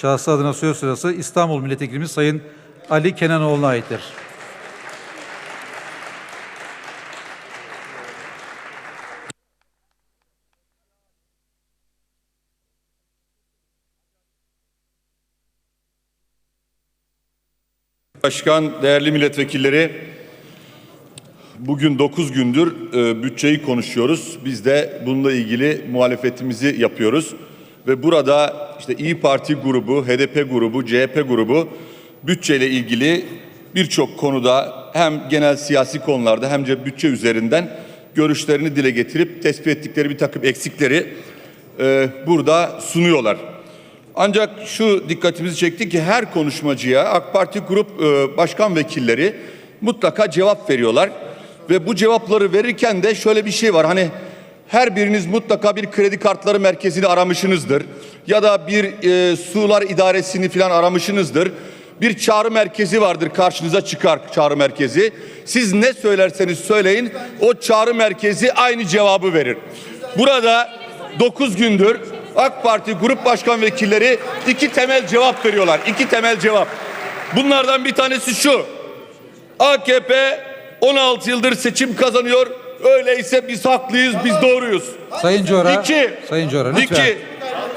şahsı adına söz sırası İstanbul Milletvekilimiz Sayın Ali Kenanoğlu'na aittir. Başkan, değerli milletvekilleri, bugün 9 gündür e, bütçeyi konuşuyoruz. Biz de bununla ilgili muhalefetimizi yapıyoruz. Ve burada işte İyi Parti grubu, HDP grubu, CHP grubu bütçeyle ilgili birçok konuda hem genel siyasi konularda hem de bütçe üzerinden görüşlerini dile getirip tespit ettikleri bir takım eksikleri e, burada sunuyorlar. Ancak şu dikkatimizi çekti ki her konuşmacıya AK Parti grup e, başkan vekilleri mutlaka cevap veriyorlar. Ve bu cevapları verirken de şöyle bir şey var. Hani her biriniz mutlaka bir kredi kartları merkezini aramışsınızdır. Ya da bir e, sular idaresini falan aramışsınızdır. Bir çağrı merkezi vardır karşınıza çıkar çağrı merkezi. Siz ne söylerseniz söyleyin o çağrı merkezi aynı cevabı verir. Burada 9 gündür AK Parti grup başkan vekilleri iki temel cevap veriyorlar. İki temel cevap. Bunlardan bir tanesi şu. AKP 16 yıldır seçim kazanıyor. Öyleyse biz haklıyız, biz doğruyuz. Sayın Cora, İki, Sayın Cora lütfen. iki,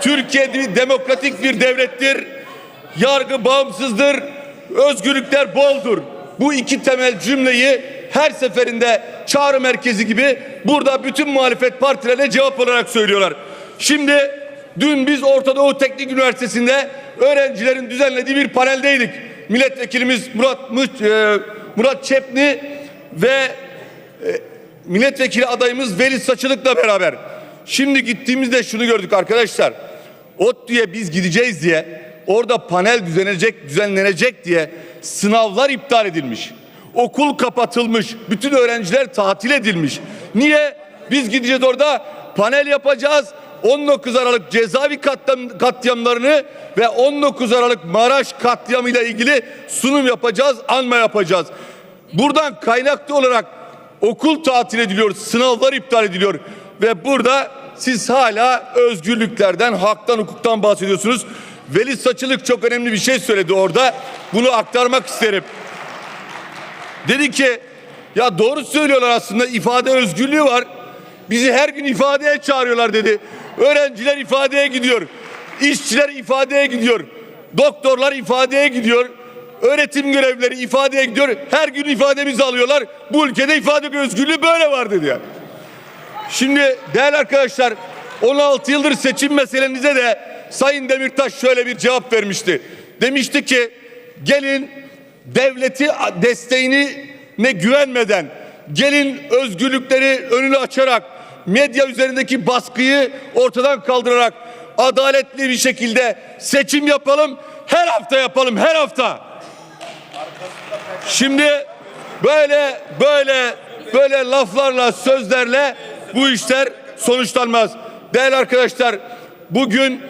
Türkiye bir demokratik bir devlettir. Yargı bağımsızdır. Özgürlükler boldur. Bu iki temel cümleyi her seferinde çağrı merkezi gibi burada bütün muhalefet partilerine cevap olarak söylüyorlar. Şimdi dün biz Orta Doğu Teknik Üniversitesi'nde öğrencilerin düzenlediği bir paneldeydik. Milletvekilimiz Murat e, Murat Çepni ve milletvekili adayımız Veli Saçılık'la beraber. Şimdi gittiğimizde şunu gördük arkadaşlar. ODTÜ'ye biz gideceğiz diye orada panel düzenlenecek, düzenlenecek diye sınavlar iptal edilmiş. Okul kapatılmış. Bütün öğrenciler tatil edilmiş. Niye? Biz gideceğiz orada panel yapacağız. 19 Aralık cezaevi katliam, katliamlarını ve 19 Aralık Maraş katliamıyla ilgili sunum yapacağız, anma yapacağız. Buradan kaynaklı olarak okul tatil ediliyor, sınavlar iptal ediliyor ve burada siz hala özgürlüklerden, haktan, hukuktan bahsediyorsunuz. Veli Saçılık çok önemli bir şey söyledi orada. Bunu aktarmak isterim. Dedi ki ya doğru söylüyorlar aslında ifade özgürlüğü var. Bizi her gün ifadeye çağırıyorlar dedi. Öğrenciler ifadeye gidiyor. İşçiler ifadeye gidiyor. Doktorlar ifadeye gidiyor. Öğretim görevlileri ifadeye gidiyor. Her gün ifademizi alıyorlar. Bu ülkede ifade özgürlüğü böyle var dedi yani. Şimdi değerli arkadaşlar 16 yıldır seçim meselenize de Sayın Demirtaş şöyle bir cevap vermişti. Demişti ki gelin devleti desteğini ne güvenmeden gelin özgürlükleri önünü açarak medya üzerindeki baskıyı ortadan kaldırarak adaletli bir şekilde seçim yapalım. Her hafta yapalım her hafta. Şimdi böyle böyle böyle laflarla sözlerle bu işler sonuçlanmaz. Değerli arkadaşlar bugün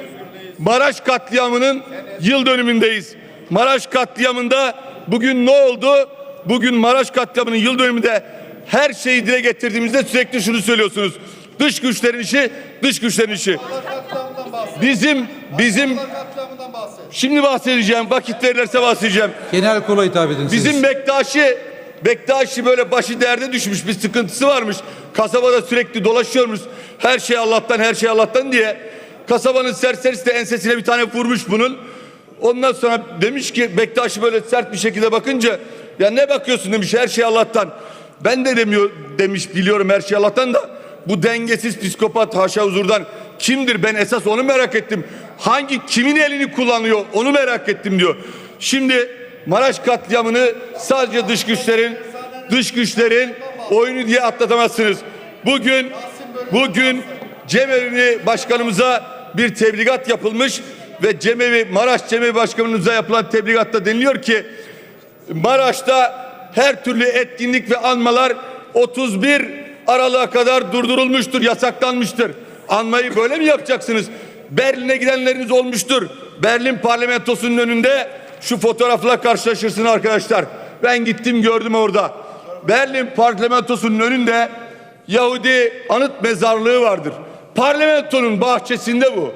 Maraş katliamının yıl dönümündeyiz. Maraş katliamında bugün ne oldu? Bugün Maraş katliamının yıl dönümünde her şeyi dile getirdiğimizde sürekli şunu söylüyorsunuz. Dış güçlerin işi, dış güçlerin işi. Bizim bizim şimdi bahsedeceğim. Vakit verirlerse bahsedeceğim. Genel kurula hitap edin siz. Bizim Bektaşi Bektaşi böyle başı derde düşmüş bir sıkıntısı varmış. Kasabada sürekli dolaşıyormuş. Her şey Allah'tan her şey Allah'tan diye. Kasabanın serserisi de ensesine bir tane vurmuş bunun. Ondan sonra demiş ki Bektaşi böyle sert bir şekilde bakınca ya ne bakıyorsun demiş her şey Allah'tan. Ben de demiyor demiş biliyorum her şey Allah'tan da bu dengesiz psikopat haşa huzurdan kimdir ben esas onu merak ettim. Hangi kimin elini kullanıyor onu merak ettim diyor. Şimdi Maraş katliamını sadece dış güçlerin dış güçlerin oyunu diye atlatamazsınız. Bugün bugün Cemevi başkanımıza bir tebligat yapılmış ve Cemevi Maraş Cemevi başkanımıza yapılan tebligatta deniliyor ki Maraş'ta her türlü etkinlik ve anmalar 31 Aralık'a kadar durdurulmuştur, yasaklanmıştır. Anmayı böyle mi yapacaksınız? Berlin'e gidenleriniz olmuştur. Berlin parlamentosunun önünde şu fotoğrafla karşılaşırsın arkadaşlar. Ben gittim gördüm orada. Berlin parlamentosunun önünde Yahudi anıt mezarlığı vardır. Parlamentonun bahçesinde bu.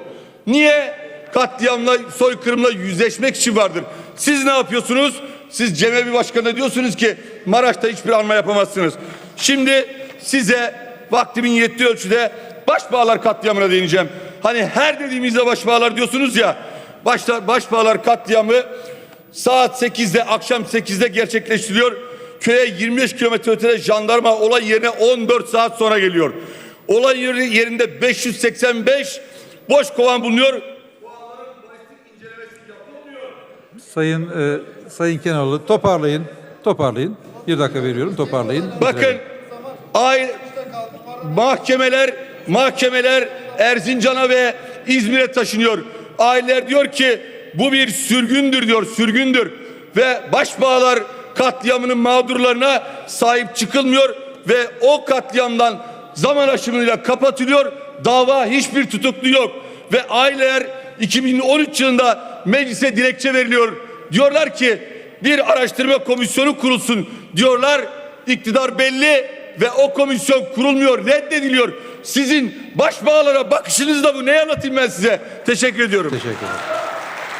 Niye? katliamla, soykırımla yüzleşmek için vardır. Siz ne yapıyorsunuz? Siz Cemevi Başkanı'na diyorsunuz ki Maraş'ta hiçbir anma yapamazsınız. Şimdi size vaktimin yettiği ölçüde Başbağlar katliamına değineceğim. Hani her dediğimizde Başbağlar diyorsunuz ya. Başta, Başbağlar katliamı saat 8'de akşam 8'de gerçekleştiriyor. Köye 25 kilometre ötede jandarma olay yerine 14 saat sonra geliyor. Olay yeri yerinde 585 boş kovan bulunuyor. Sayın e, Sayın Kenanoğlu toparlayın. Toparlayın. Bir dakika veriyorum. Toparlayın. Bakın ay mahkemeler mahkemeler Erzincan'a ve İzmir'e taşınıyor. Aileler diyor ki bu bir sürgündür diyor sürgündür ve başbağlar katliamının mağdurlarına sahip çıkılmıyor ve o katliamdan zaman aşımıyla kapatılıyor. Dava hiçbir tutuklu yok ve aileler 2013 yılında meclise dilekçe veriliyor. Diyorlar ki bir araştırma komisyonu kurulsun diyorlar. İktidar belli ve o komisyon kurulmuyor, reddediliyor. Sizin başbağlara bakışınız da bu. Ne anlatayım ben size? Teşekkür ediyorum. Teşekkür ederim.